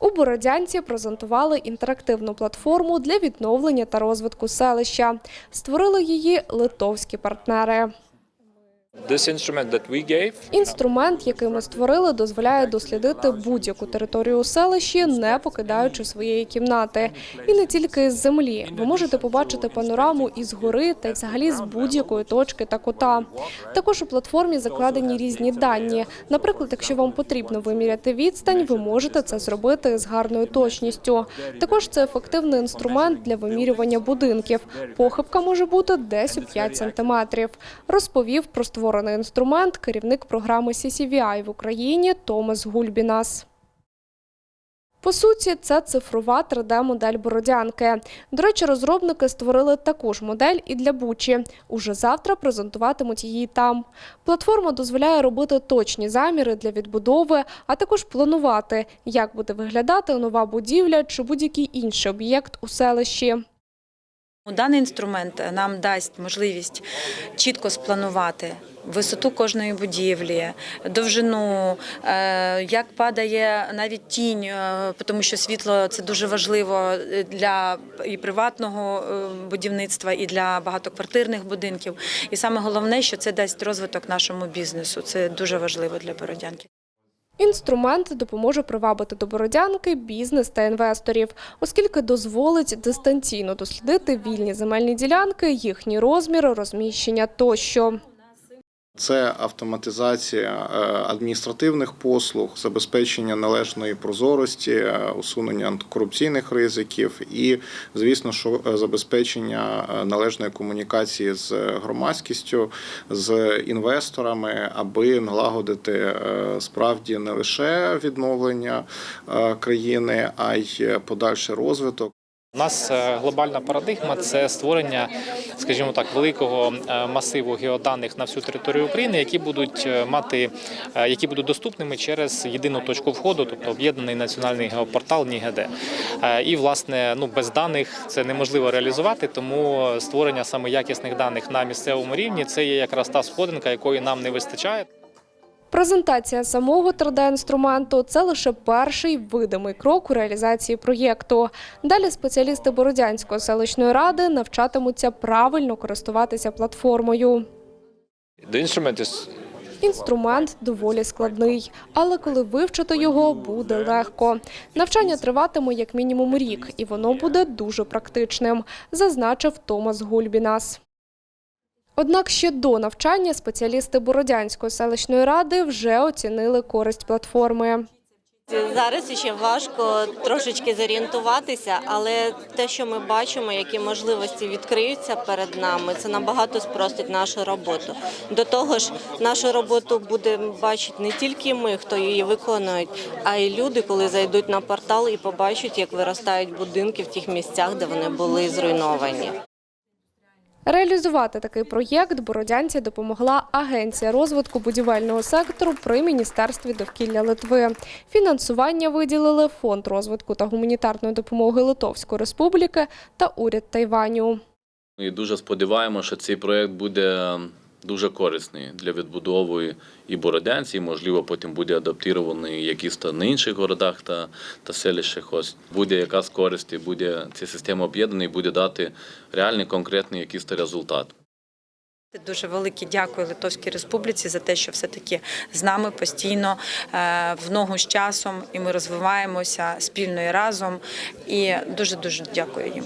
У Бородянці презентували інтерактивну платформу для відновлення та розвитку селища. Створили її литовські партнери. Інструмент, який ми створили, дозволяє дослідити будь-яку територію у селищі, не покидаючи своєї кімнати. І не тільки з землі. Ви можете побачити панораму із гори та й взагалі з будь-якої точки та кута. Також у платформі закладені різні дані. Наприклад, якщо вам потрібно виміряти відстань, ви можете це зробити з гарною точністю. Також це ефективний інструмент для вимірювання будинків. Похибка може бути десь у 5 сантиметрів. Розповів про створений інструмент керівник програми CCVI в Україні Томас Гульбінас. По суті, це цифрова 3D-модель Бородянки. До речі, розробники створили таку ж модель і для Бучі. Уже завтра презентуватимуть її там. Платформа дозволяє робити точні заміри для відбудови, а також планувати, як буде виглядати нова будівля чи будь-який інший об'єкт у селищі. Даний інструмент нам дасть можливість чітко спланувати висоту кожної будівлі, довжину, е, як падає навіть тінь, е, тому що світло це дуже важливо для і приватного е, будівництва, і для багатоквартирних будинків. І саме головне, що це дасть розвиток нашому бізнесу. Це дуже важливо для Бородянки. Інструмент допоможе привабити до Бородянки бізнес та інвесторів, оскільки дозволить дистанційно дослідити вільні земельні ділянки, їхні розміри, розміщення тощо. Це автоматизація е, адміністративних послуг, забезпечення належної прозорості, е, усунення антикорупційних ризиків і, звісно, що е, забезпечення належної комунікації з громадськістю, з інвесторами, аби налагодити справді не лише відновлення країни, а й подальший розвиток. У нас е, глобальна парадигма це створення, скажімо так, великого е, масиву геоданих на всю територію України, які будуть е, мати, які будуть доступними через єдину точку входу, тобто об'єднаний національний геопортал НІГД. І власне, ну без даних це неможливо реалізувати, тому створення саме якісних даних на місцевому рівні це є якраз та сходинка, якої нам не вистачає. Презентація самого 3D-інструменту – це лише перший видимий крок у реалізації проєкту. Далі спеціалісти Бородянської селищної ради навчатимуться правильно користуватися платформою. Інструмент доволі складний, але коли вивчити його, буде легко. Навчання триватиме як мінімум рік, і воно буде дуже практичним, зазначив Томас Гульбінас. Однак ще до навчання спеціалісти Бородянської селищної ради вже оцінили користь платформи. Зараз ще важко трошечки зорієнтуватися, але те, що ми бачимо, які можливості відкриються перед нами, це набагато спростить нашу роботу. До того ж, нашу роботу будемо бачити не тільки ми, хто її виконують, а й люди, коли зайдуть на портал і побачать, як виростають будинки в тих місцях, де вони були зруйновані. Реалізувати такий проєкт бородянці допомогла Агенція розвитку будівельного сектору при Міністерстві довкілля Литви. Фінансування виділили Фонд розвитку та гуманітарної допомоги Литовської Республіки та уряд Тайваню. І дуже сподіваємося, що цей проект буде дуже корисний для відбудови і Бородянці, і, можливо, потім буде адаптований якісь та на інших городах та, та селищах. Ось буде якась користь, буде ця система об'єднана і буде дати реальний конкретний якийсь результат. Дуже велике дякую Литовській Республіці за те, що все таки з нами постійно е, в ногу з часом, і ми розвиваємося спільно і разом. І дуже дуже дякую їм.